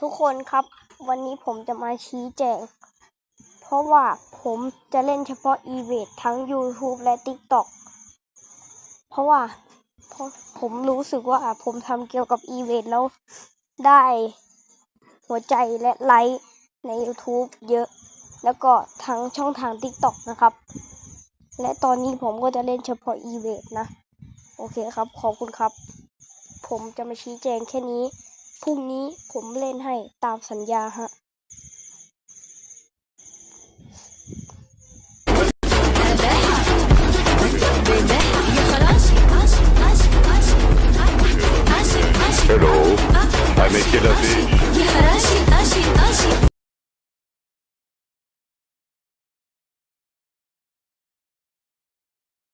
ทุกคนครับ วันนี้ผมจะมาชี้แจง เพราะว่าผมจะเล่นเฉพาะ e v a t ทั้ง YouTube และ TikTok เพราะว่าผมรู้สึกว่าผมทำเกี่ยวกับ e v a t แล้วได้หัวใจและไลค์ใน YouTube เยอะ แล้วก็ทั้งช่องทาง TikTok นะครับ และตอนนี้ผมก็จะเล่นเฉพาะ e v a t นะ โอเคครับ ขอบคุณครับ ผมจะมาชี้แจงแค่นี้ พรุ่งนี้ผมเล่นให้ตามสัญญาฮะฮัลโห Hello, I'm Estela